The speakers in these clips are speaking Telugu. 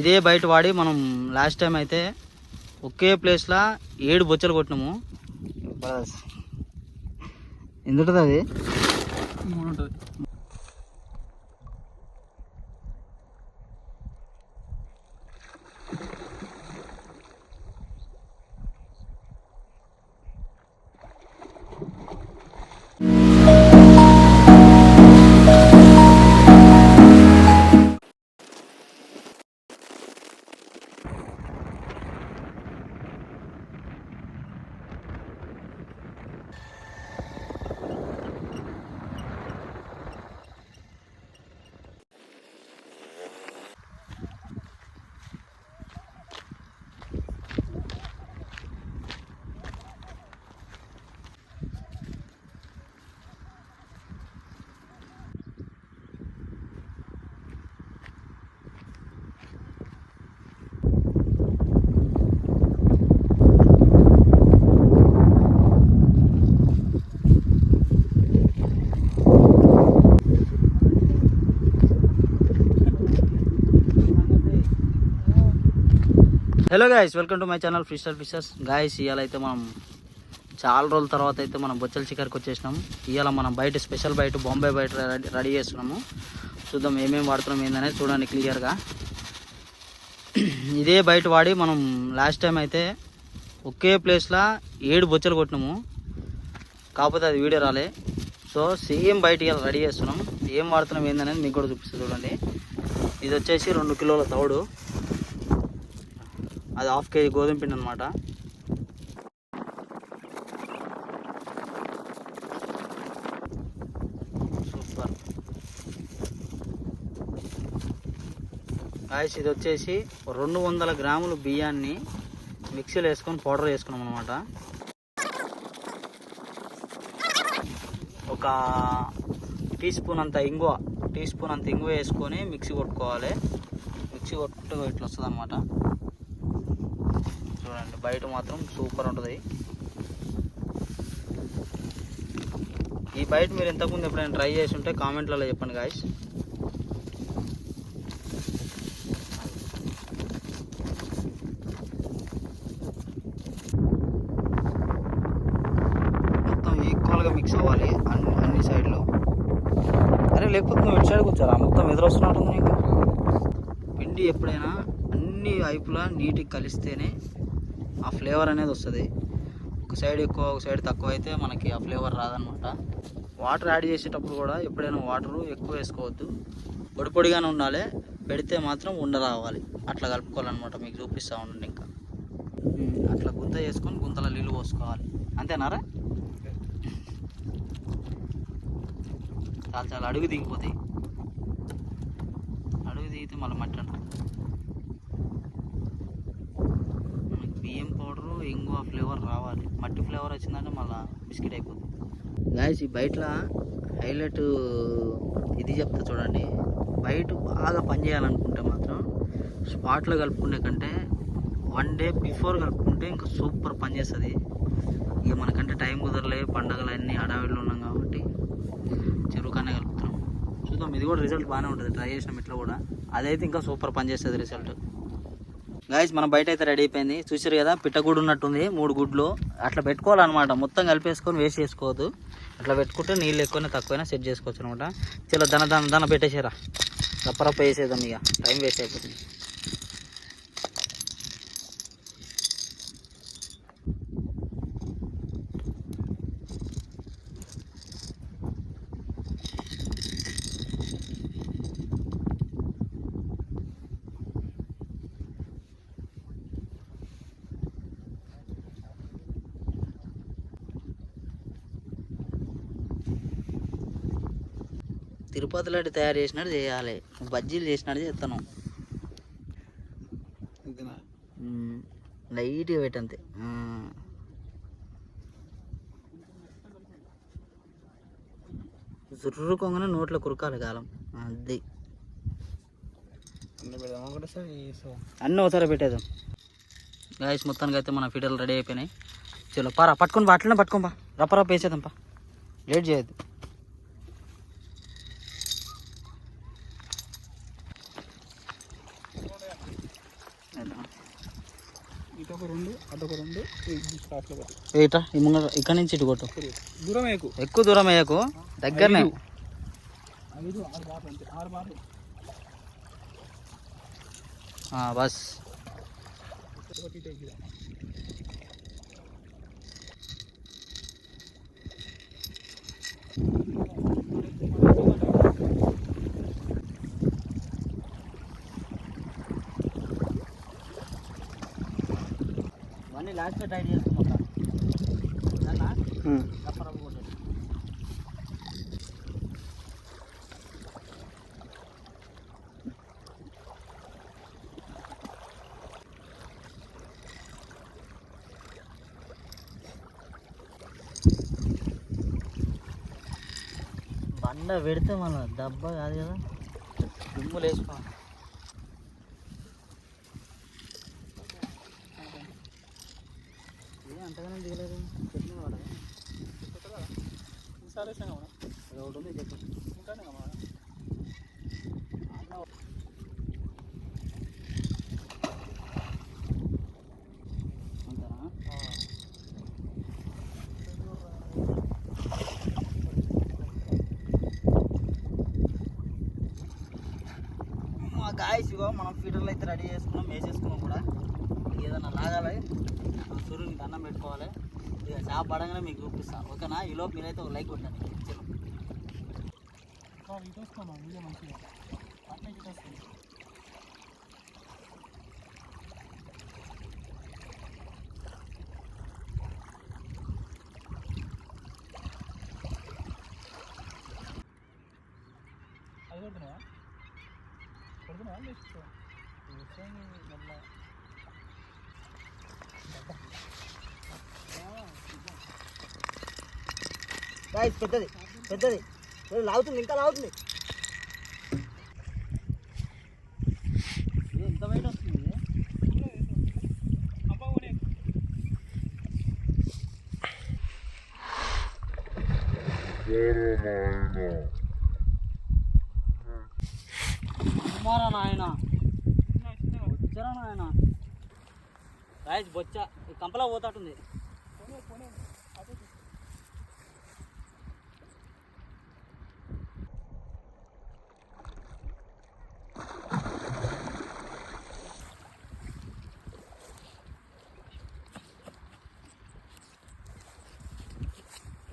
ఇదే బయట వాడి మనం లాస్ట్ టైం అయితే ఒకే ప్లేస్లో ఏడు బొచ్చలు కొట్టినాము. ఎందుంటుంది అది? మూడు ఉంటుంది. Hello guys welcome to my channel fisher fishers guys ఇవాళ అయితే మనం చాలా రోజుల తర్వాత అయితే మనం బొచ్చల చికెన్కి వచ్చేసినాం. ఇవాళ మనం బయట స్పెషల్ బయట బాంబే బయట రెడీ- రెడీ చేస్తున్నాము. చూద్దాం ఏమేమి వాడుతున్నాం ఏందనేది చూడండి క్లియర్గా. ఇదే బయట వాడి మనం లాస్ట్ టైం అయితే ఒకే ప్లేస్లో ఏడు బొచ్చలు కొట్టినాము. కాకపోతే అది వీడియో రాలే. సో సేమ్ బయట ఇవాళ రెడీ చేస్తున్నాం. ఏం వాడుతున్నాం ఏందనేది మీకు కూడా చూపిస్తుంది చూడండి. ఇది వచ్చేసి రెండు కిలోల తౌడు. అది హాఫ్ కేజీ గోధుమ పిండి అనమాట సూపర్. గాయస్ ఇది వచ్చేసి రెండు వందల గ్రాములు బియ్యాన్ని మిక్సీలో వేసుకొని పౌడర్ వేసుకున్నాం అనమాట ఒక టీ స్పూన్ అంత ఇంగువ టీ స్పూన్ అంత ఇంగువ వేసుకొని మిక్సీ కొట్టుకోవాలి. మిక్సీ కొట్టు ఇట్లా వస్తుంది అనమాట బయట మాత్రం సూపర్ ఉంటుంది. ఈ బయట మీరు ఇంతకుముందు ఎప్పుడైనా ట్రై చేసి ఉంటే కామెంట్లలో చెప్పండి గాయస్ మొత్తం ఈక్వల్గా మిక్స్ అవ్వాలి అన్ని అన్ని సైడ్లో అరే లేకపోతే నువ్వు ఇటు సైడ్ కూర్చోరా? మొత్తం ఎదురొస్తున్నట్టుంది నీకు. పిండి ఎప్పుడైనా అన్ని వైపులా నీట్గా కలిస్తేనే ఆ ఫ్లేవర్ అనేది వస్తుంది. ఒక సైడ్ ఎక్కువ ఒక సైడ్ తక్కువ అయితే మనకి ఆ ఫ్లేవర్ రాదనమాట వాటర్ యాడ్ చేసేటప్పుడు కూడా ఎప్పుడైనా వాటర్ ఎక్కువ వేసుకోవద్దు. పొడి పొడిగానే ఉండాలి. పెడితే మాత్రం ఉండ రావాలి. అట్లా కలుపుకోవాలన్నమాట. మీకు చూపిస్తూ ఉండండి ఇంకా. అట్లా గుంత చేసుకొని గుంతలో నీళ్ళు పోసుకోవాలి. అంతేనారా చాలా చాలా అడుగు దిగిపోతాయి. అడుగు దిగితే మళ్ళీ మట్టి అంటారు మనకి బియ్యం పౌడరు ఇంగువ ఫ్లేవర్ రావాలి. మట్టి ఫ్లేవర్ వచ్చిందంటే మళ్ళీ బిస్కెట్ అయిపోతుంది గాయస్ ఈ బయట హైలైట్ ఇది చెప్తా చూడండి. బయట బాగా పని చేయాలనుకుంటే మాత్రం స్పాట్లో కలుపుకునే కంటే వన్ డే బిఫోర్ కలుపుకుంటే ఇంకా సూపర్ పని చేస్తుంది. ఇక మనకంటే టైం కుదరలే పండగలు అన్నీ హడావిడిలో ఉన్నాం కాబట్టి చెరువు కలుపుతాం కలుపుతున్నాం. చూద్దాం ఇది కూడా రిజల్ట్ బాగానే ఉంటుంది. ట్రై చేసినాం ఇట్లా కూడా. అదైతే ఇంకా సూపర్ పని చేస్తుంది రిజల్ట్ గాయస్ మన బయట అయితే రెడీ అయిపోయింది. చూసారు కదా పిట్టగూడు ఉన్నట్టుంది మూడు గుడ్లు. అట్లా పెట్టుకోవాలన్నమాట. మొత్తం కలిపేసుకొని వేస్ట్ చేసుకోవద్దు. అట్లా పెట్టుకుంటే నీళ్ళు ఎక్కువైనా తక్కువైనా సెట్ చేసుకోవచ్చు అనమాట చాలా దన దన దన పెట్టేసారా. రప్పరప్ప వేసేద్దాం ఇక. టైం వేస్ట్ అయిపోతుంది. తిరుపతి లడ్డు తయారు చేసినట్టు చేయాలి. బజ్జీలు చేసినట్టు చేస్తాను లైట్గా పెట్టంతే జుర్రుకోగానే నోట్లో కురకాలి కాలం. అది. అన్ని ఒకసారి పెట్టేద్దాం. గాయస్ మొత్తానికి అయితే మన ఫీడర్లు రెడీ అయిపోయినాయి. చలో పారా పట్టుకొని పా అట్లనే పట్టుకొని పా రప్పరప్ప వేసేద్దాం పా లేట్ చేయొద్దు. రెండు రెండు ఏటా? ఈ ముంగ ఇక్కడ నుంచి ఇటు కొట్టు. దూరం ఎక్కువ దూరం వేయకు. దగ్గరనే. ఐదు. ఆరు అంతే. ఆరు బస్. ఒకటి ఇటు ఎక్కు. ఇవన్నీ లాస్ట్లో టైట్ చేసుకున్నా కప్పరం కొట్టండి బండ పెడితే మన దెబ్బ కాదు కదా దుమ్ము లేచిపో ఏ అంతగానే దిగలేదు చెప్పిన వాడు ఈసారి వేసాను కదా. ఒకటి ఉంది చెప్పు ఉంటానే కదా. అంతనా మా గాయస్ ఇగో మనం ఫీటర్లు అయితే రెడీ చేసుకున్నాం వేసేసుకున్నాం కూడా. ఏదైనా లాగాలి సూర్యుని దండం పెట్టుకోవాలి. ఇక చేప పడంగానే మీకు చూపిస్తాను ఓకేనా? ఈ లోపు మీరైతే ఒక లైక్ కొట్టండి. చలో. బాగా ఇటు వస్తామా వీడియో మంచిగా అట్లా ఇటు వస్తాం అది కొడుతున్నావా కొడుతున్నావా నెక్స్ట్ మళ్ళా గాయస్ పెద్దది పెద్దది ఏ, లాగుతుంది ఇంకా లాగుతుంది ఏ, ఎంత వెయిట్ వస్తుంది ఇది? అబ్బా ఓనే వచ్చారా నాయన. వచ్చారా నాయన. రాయ్ బొచ్చ ఈ కంపలా పోతాటుంది.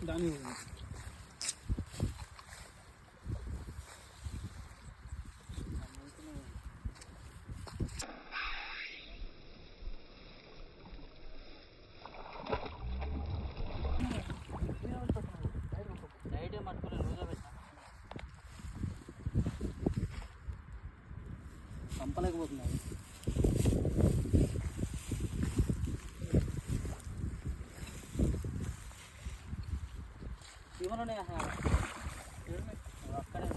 దాని లైటే పట్టుకోలేదు లూజా పెట్టా చంపలేకపోతున్నాయి ఇవన్నీ అక్కడే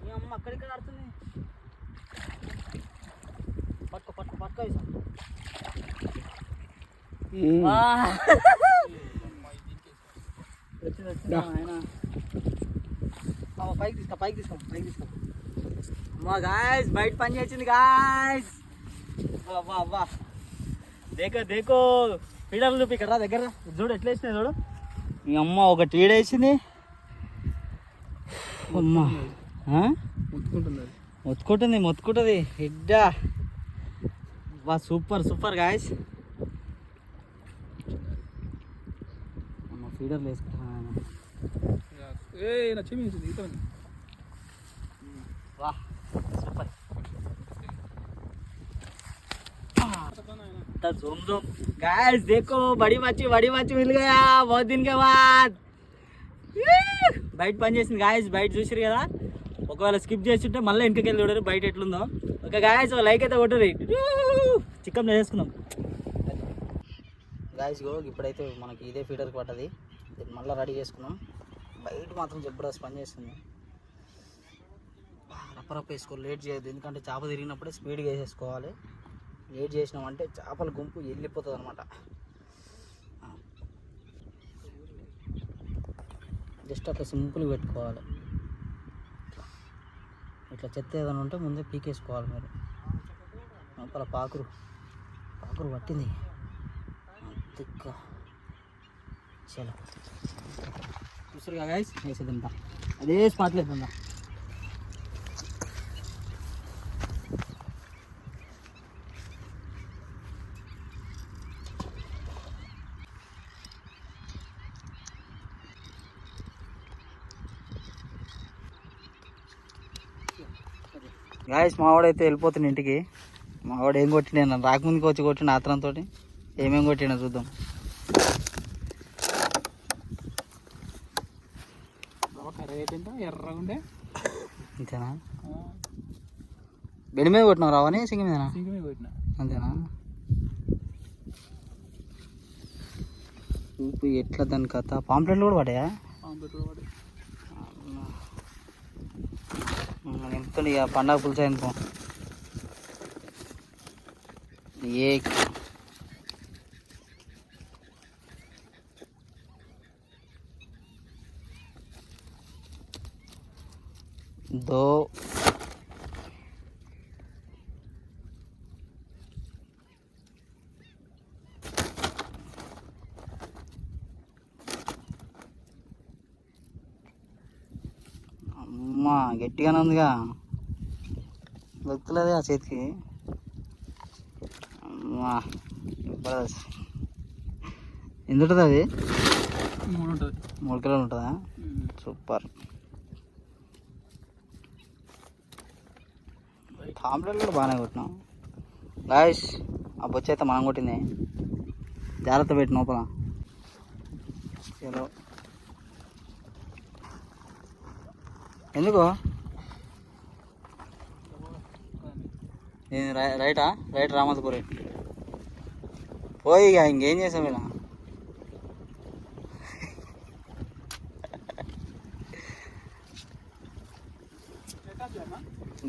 ఈ అమ్మ అక్కడిక్కడ ఆడుతుంది పట్టుకో పట్టుకో పట్టుకో ఈసారి. వా. వచ్చింది వచ్చింది ఆయన పైకి తీసుకో పైకి తీసుకో పైకి తీసుకో. అమ్మా గాయస్ బయట పని చేసింది గాయస్ వా వా వా. దేకో దేకో. పీడలు చూపి ఇక్కడ దగ్గర. చూడు ఎట్లా వేసినాయి చూడు. మీ అమ్మ ఒక టీడ వేసింది అమ్మా మొత్తుకుంటుంది మొత్తుకుంటుంది. ఇడ్డా. వా సూపర్ సూపర్ గాయస్ ఫీడర్లు వేసుకుంటున్నాను ఏ నా చెమి ఈత వా సూపర్ आता झोम झोम गाइस देखो बड़ी मच्छी बड़ी मच्छी मिल गया बहुत दिन के बाद బయట పని చేసింది గాయస్ బయట చూసిరు కదా ఒకవేళ స్కిప్ చేసి ఉంటే మళ్ళీ వెనకకి వెళ్ళి చూడరు బయట ఎట్లుందో ఒక గాయస్ ఒక లైక్ అయితే కొట్టరు చికెన్ చేసుకుందాం గాయస్ గో ఇప్పుడైతే మనకి ఇదే ఫీడర్కి పట్టది దీన్ని మళ్ళీ రెడీ చేసుకున్నాం. బయట మాత్రం జబర్దస్త్ పని చేస్తుంది. రప్పరప్ప వేసుకో లేట్ చేయదు ఎందుకంటే చేప తిరిగినప్పుడే స్పీడ్గా వేసేసుకోవాలి. లేట్ చేసినామంటే చేపల గుంపు వెళ్ళిపోతుంది అనమాట జస్ట్ అట్లా సింపుల్ పెట్టుకోవాలి. ఇట్లా చెత్త ఏదైనా ఉంటే ముందే పీకేసుకోవాలి మీరు. లోపల పాకురు పాకురు పట్టింది. తిక్క చలో చూసారుగా గాయస్ వేసేద్దా అదే స్పాట్లో వేద్దా గాయస్ మావాడైతే వెళ్ళిపోతున్న ఇంటికి. మావాడు ఏం కొట్టినా రాకముందుకు వచ్చి కొట్టిన ఆత్రంతో ఏమేం కొట్టినా చూద్దాం. అంతేనా బెడి మీద కొట్టినావు రావని సింగి మీదనా? సింగి మీద కొట్టిన. అంతేనా? చూపు ఎట్లా దాని కథ? పాంప్లెట్లు కూడా పడ్డాయా? నింపుతుంది ఇక పండగ పులుసు ఎందుకో ఏ దో అమ్మా గట్టిగానే ఉందిగా. దొరుకుతలేదు ఆ చేతికి. అమ్మా. ఎంత ఉంటుంది అది? మూడు ఉంటుంది. మూడు కిలోలు ఉంటుందా? సూపర్. పాంప్లెట్లు కూడా బాగానే కొట్టినాం. రాయేష్ ఆ బొచ్చు అయితే మనం కొట్టింది. జాగ్రత్త పెట్టి లోపల. చలో ఎందుకు? నేను రై- రైటా? రైట్ రామతపురి పోయి ఇక ఇంకేం చేసాం ఇలా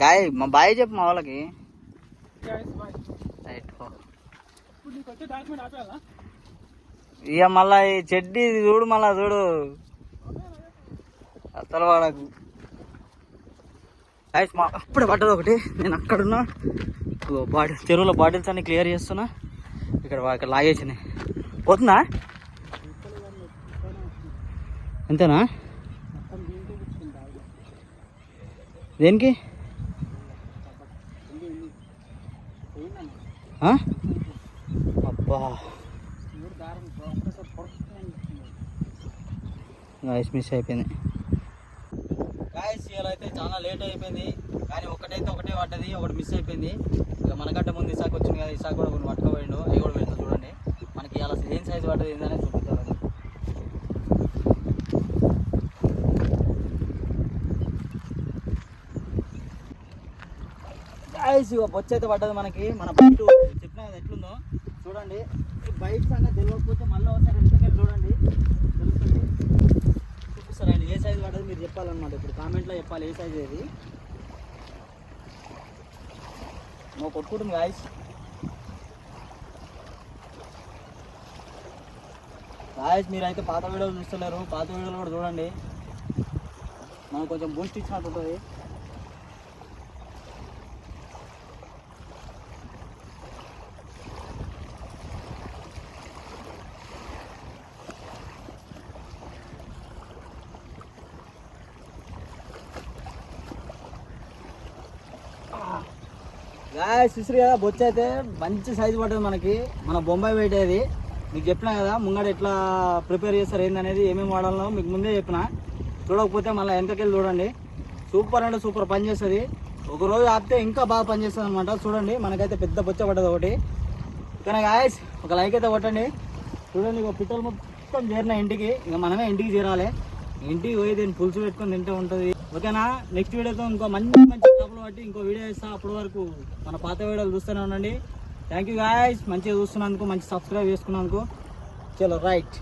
గాయ మా బాయ్ చెప్పు మా వాళ్ళకి. ఇక మళ్ళా ఈ చెడ్డి చూడు మళ్ళా చూడు. అసలు వాడకు. గాయస్ మా అప్పుడే పడ్డది ఒకటి. నేను అక్కడున్నా. బాటిల్ చెరువులో బాటిల్స్ అన్ని క్లియర్ చేస్తున్నా. ఇక్కడ ఇక్కడ లాగేసినాయి. పోతుందా? అంతేనా? దేనికి? అబ్బా. గాయస్ మిస్ అయిపోయింది. గాయస్ ఇలా అయితే చాలా లేట్ అయిపోయింది. కానీ ఒకటైతే ఒకటే పడ్డది ఒకటి మిస్ అయిపోయింది. ఇక మనకంటే ముందు ఇసాక్ వచ్చింది కదా ఇసాక్ కూడా కొన్ని పట్టుకోపోయిండు అవి కూడా పెడతా చూడండి. మనకి ఇలా ఏం సైజ్ పడ్డది ఏందనే చూపిస్తారు అది గాయస్ ఇక బొచ్చు అయితే పడ్డది మనకి. మన బయట చెప్పిన కదా ఎట్లుందో. చూడండి. ఈ బయట సంగతి తెలియకపోతే మళ్ళీ ఒకసారి ఎందుకంటే చూడండి. తెలుస్తుంది. చూపిస్తారండి ఏ సైజు పడ్డది మీరు చెప్పాలన్నమాట. ఇప్పుడు కామెంట్లో చెప్పాలి ఏ సైజు ఏది. నువ్వు కొట్టుకుంటుంది గాయస్ గాయస్ మీరైతే పాత వీడియోలు చూస్తలేరు. పాత వీడియోలు కూడా చూడండి. మనకు కొంచెం బూస్ట్ ఇచ్చినట్టు ఉంటుంది. గాయస్ చూసారు కదా బొచ్చు అయితే మంచి సైజు పడ్డది మనకి. మన బొంబాయి వెయిట్ అది మీకు చెప్పినా కదా ముంగడ ఎట్లా ప్రిపేర్ చేస్తారు ఏందనేది ఏమేమి వాడాలో మీకు ముందే చెప్పిన. చూడకపోతే మళ్ళీ వెనకకెళ్ళి చూడండి. సూపర్ అంటే సూపర్ పని చేస్తుంది. ఒక రోజు ఆపితే ఇంకా బాగా పనిచేస్తుంది అనమాట చూడండి మనకైతే పెద్ద బొచ్చ పడ్డది ఒకటి. కానీ గాయస్ ఒక లైక్ అయితే కొట్టండి. చూడండి ఇక పిట్టలు మొత్తం చేరిన ఇంటికి. ఇక మనమే ఇంటికి చేరాలి. ఇంటికి పోయి దీన్ని పులుసు పెట్టుకొని తింటే ఉంటుంది. ఓకేనా? నెక్స్ట్ వీడియోతో ఇంకో మంచి మంచి చేపలు పట్టి ఇంకో వీడియో ఇస్తా అప్పటి వరకు మన పాత వీడియోలు చూస్తూనే ఉండండి. థ్యాంక్ యూ గాయస్ మంచిగా చూస్తున్నందుకు మంచి సబ్స్క్రైబ్ చేసుకున్నందుకు. చలో రైట్